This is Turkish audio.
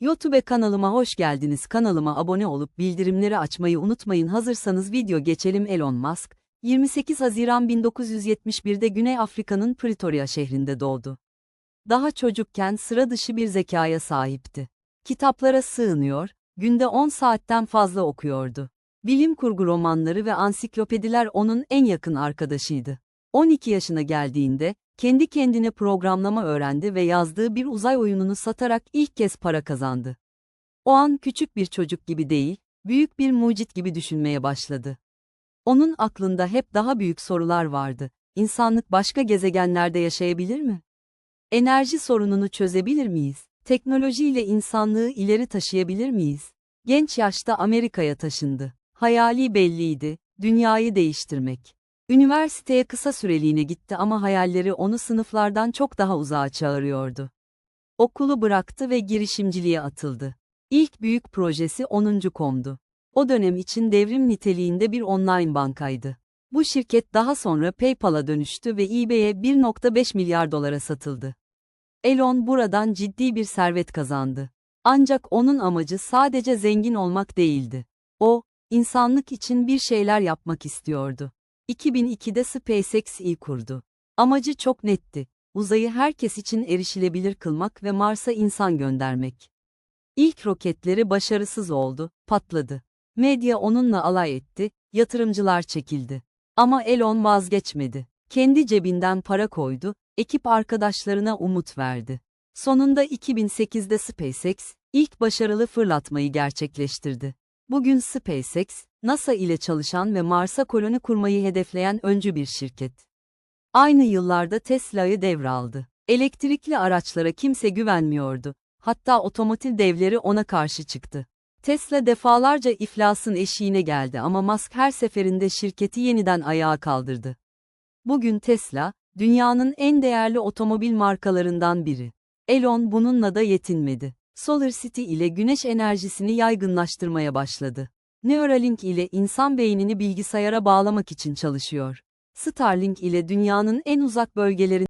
YouTube kanalıma hoş geldiniz. Kanalıma abone olup bildirimleri açmayı unutmayın. Hazırsanız video geçelim Elon Musk, 28 Haziran 1971'de Güney Afrika'nın Pretoria şehrinde doğdu. Daha çocukken sıra dışı bir zekaya sahipti. Kitaplara sığınıyor, günde 10 saatten fazla okuyordu. Bilim kurgu romanları ve ansiklopediler onun en yakın arkadaşıydı. 12 yaşına geldiğinde, kendi kendine programlama öğrendi ve yazdığı bir uzay oyununu satarak ilk kez para kazandı. O an küçük bir çocuk gibi değil, büyük bir mucit gibi düşünmeye başladı. Onun aklında hep daha büyük sorular vardı. İnsanlık başka gezegenlerde yaşayabilir mi? Enerji sorununu çözebilir miyiz? Teknolojiyle insanlığı ileri taşıyabilir miyiz? Genç yaşta Amerika'ya taşındı. Hayali belliydi, dünyayı değiştirmek. Üniversiteye kısa süreliğine gitti ama hayalleri onu sınıflardan çok daha uzağa çağırıyordu. Okulu bıraktı ve girişimciliğe atıldı. İlk büyük projesi 10. komdu. O dönem için devrim niteliğinde bir online bankaydı. Bu şirket daha sonra PayPal'a dönüştü ve eBay'e 1.5 milyar dolara satıldı. Elon buradan ciddi bir servet kazandı. Ancak onun amacı sadece zengin olmak değildi. O, insanlık için bir şeyler yapmak istiyordu. 2002'de SpaceX'i kurdu. Amacı çok netti. Uzayı herkes için erişilebilir kılmak ve Mars'a insan göndermek. İlk roketleri başarısız oldu, patladı. Medya onunla alay etti, yatırımcılar çekildi. Ama Elon vazgeçmedi. Kendi cebinden para koydu, ekip arkadaşlarına umut verdi. Sonunda 2008'de SpaceX, ilk başarılı fırlatmayı gerçekleştirdi. Bugün SpaceX, NASA ile çalışan ve Mars'a koloni kurmayı hedefleyen öncü bir şirket. Aynı yıllarda Tesla'yı devraldı. Elektrikli araçlara kimse güvenmiyordu. Hatta otomotiv devleri ona karşı çıktı. Tesla defalarca iflasın eşiğine geldi ama Musk her seferinde şirketi yeniden ayağa kaldırdı. Bugün Tesla, dünyanın en değerli otomobil markalarından biri. Elon bununla da yetinmedi. SolarCity ile güneş enerjisini yaygınlaştırmaya başladı. Neuralink ile insan beynini bilgisayara bağlamak için çalışıyor. Starlink ile dünyanın en uzak bölgelerin